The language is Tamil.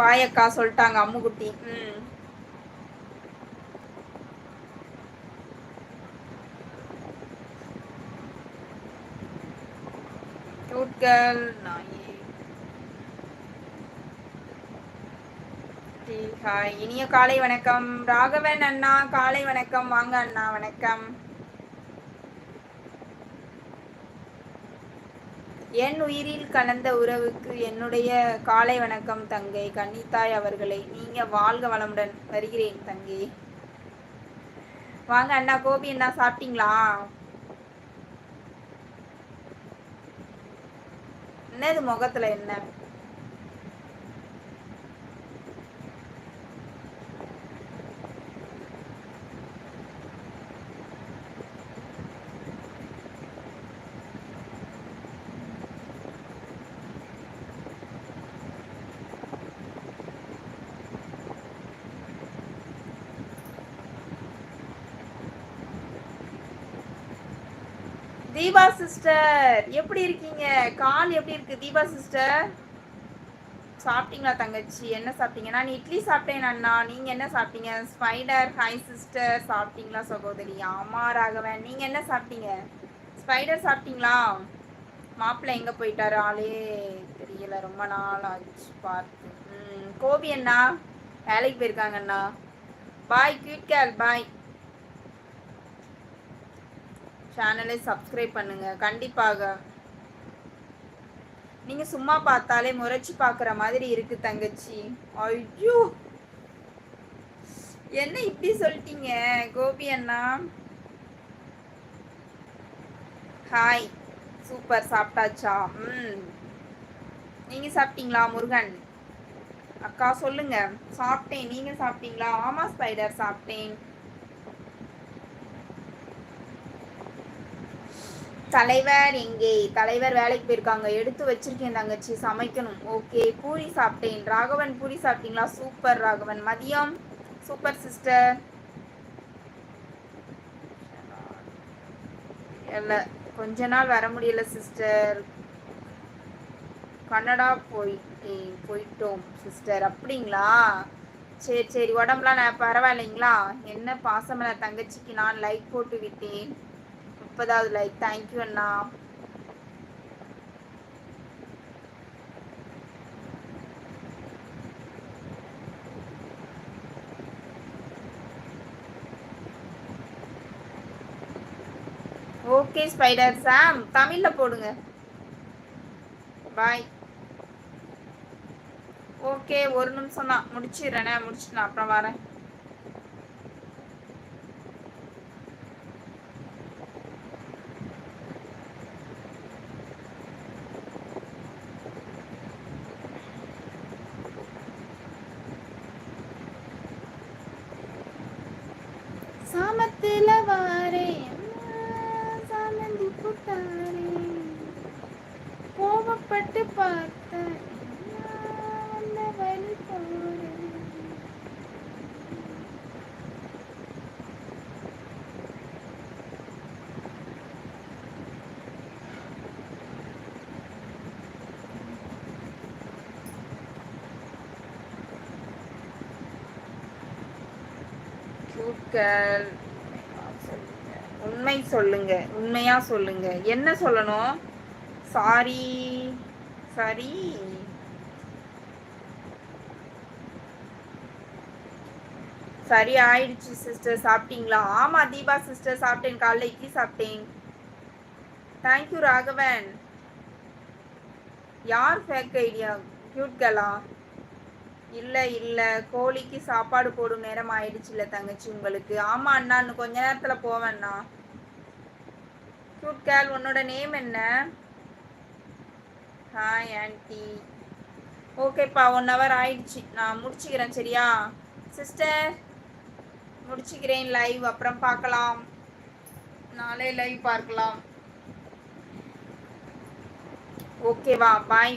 பாயக்கா சொல்லிட்டாங்க அம்முக்குட்டி ம். கேர்ள் நாயே ஹாய் இனிய காலை வணக்கம். ராகவன் அண்ணா காலை வணக்கம். வாங்க அண்ணா வணக்கம். என் உயிரில் கலந்த உறவுக்கு என்னுடைய காலை வணக்கம் தங்கை. கன்னித்தாய் அவர்களை நீங்க வாழ்க வளமுடன் வருகிறேன் தங்கை. வாங்க அண்ணா கோபி அண்ணா சாப்பிட்டீங்களா? என்னது முகத்துல என்ன? தீபா சிஸ்டர் எப்படி இருக்கீங்க? கால் எப்படி இருக்கு தீபா சிஸ்டர்? சாப்பிட்டீங்களா தங்கச்சி? என்ன சாப்பிட்டீங்க? நான் இட்லி சாப்பிட்டேன் அண்ணா. நீங்க என்ன சாப்பிட்டீங்க? ஸ்பைடர் ஹாய் சிஸ்டர் சாப்பிட்டீங்களா சகோதரி? ஆமா ராகவன். நீங்க என்ன சாப்பிட்டீங்க? ஸ்பைடர் சாப்பிட்டீங்களா? மாப்பிள்ளை எங்க போயிட்டாரு? ஆளே தெரியல. ரொம்ப நாள் ஆச்சு பார்த்து. ம் கோபி அண்ணா வேலைக்கு போயிருக்காங்க அண்ணா. பாய் கியூட் கேல் பாய் சேனலை சப்ஸ்கிரைப் பண்ணுங்க. கண்டிப்பாக. நீங்க சும்மா பார்த்தாலே முறைச்சு பார்க்குற மாதிரி இருக்கு தங்கச்சி. ஐயோ! என்ன இப்படி சொல்லிட்டீங்க கோபி அண்ணா? ஹாய் சூப்பர் சாப்பிட்டாச்சா? ம். நீங்க சாப்பிட்டீங்களா முருகன்? அக்கா சொல்லுங்க. சாப்பிட்டேன். நீங்க சாப்பிட்டீங்களா? ஆமா ஸ்பைடர் சாப்பிட்டேன். தலைவர் எங்கே? தலைவர் வேலைக்கு போயிருக்காங்க. எடுத்து வச்சிருக்கேன் தங்கச்சி சமைக்கணும். ஓகே பூரி சாப்பிட்டேன். ராகவன் பூரி சாப்பிட்டீங்களா? சூப்பர் ராகவன். மதியம் சூப்பர் சிஸ்டர். இல்லை கொஞ்ச நாள் வர முடியல சிஸ்டர். கன்னடா போயிட்டேன். போயிட்டோம் சிஸ்டர். அப்படிங்களா? சரி சரி. உடம்புலாம் நான் பரவாயில்லைங்களா? என்ன பாசமல தங்கச்சிக்கு. நான் லைக் போட்டு விட்டேன். முப்பதாவது லைக் தேங்க்யூ அண்ணா. ஓகே ஸ்பைடர் சாம் தமிழ்ல போடுங்க. பாய் ஓகே ஒரு நிமிஷம் தான் முடிச்சிடுறேனே முடிச்சுட்டு நான் அப்புறம் வரேன். சாமத்துல வாரே. சாமந்தி புட்டாரே கோபப்பட்டு பா கேர்ள் உண்மை சொல்லுங்க உண்மையா சொல்லுங்க. என்ன சொல்லணும்? சாரி சாரி சரி ஆயிடுச்சு சிஸ்டர் சாப்பிட்டீங்களா? ஆமா தீபா சிஸ்டர் சாப்பிட்டேன். காலைல இட்லி சாப்பிட்டேன். Thank you Raghavan. யார் ஃபேக் ஐடியா? கியூட் கேலா இல்லை இல்லை. கோழிக்கு சாப்பாடு போடும் நேரம் ஆயிடுச்சுல்ல தங்கச்சி உங்களுக்கு. ஆமாம் அண்ணா இன்னும் கொஞ்ச நேரத்தில் போவேண்ணா கியூட் கேல் உன்னோட நேம் என்ன? ஹாய் ஆன்டி ஓகேப்பா ஒன் ஹவர் ஆயிடுச்சு. நான் முடிச்சுக்கிறேன் சரியா? சிஸ்டர் முடிச்சுக்கிறேன் லைவ் அப்புறம் பார்க்கலாம். நாளே லைவ் பார்க்கலாம். ஓகேவா பாய்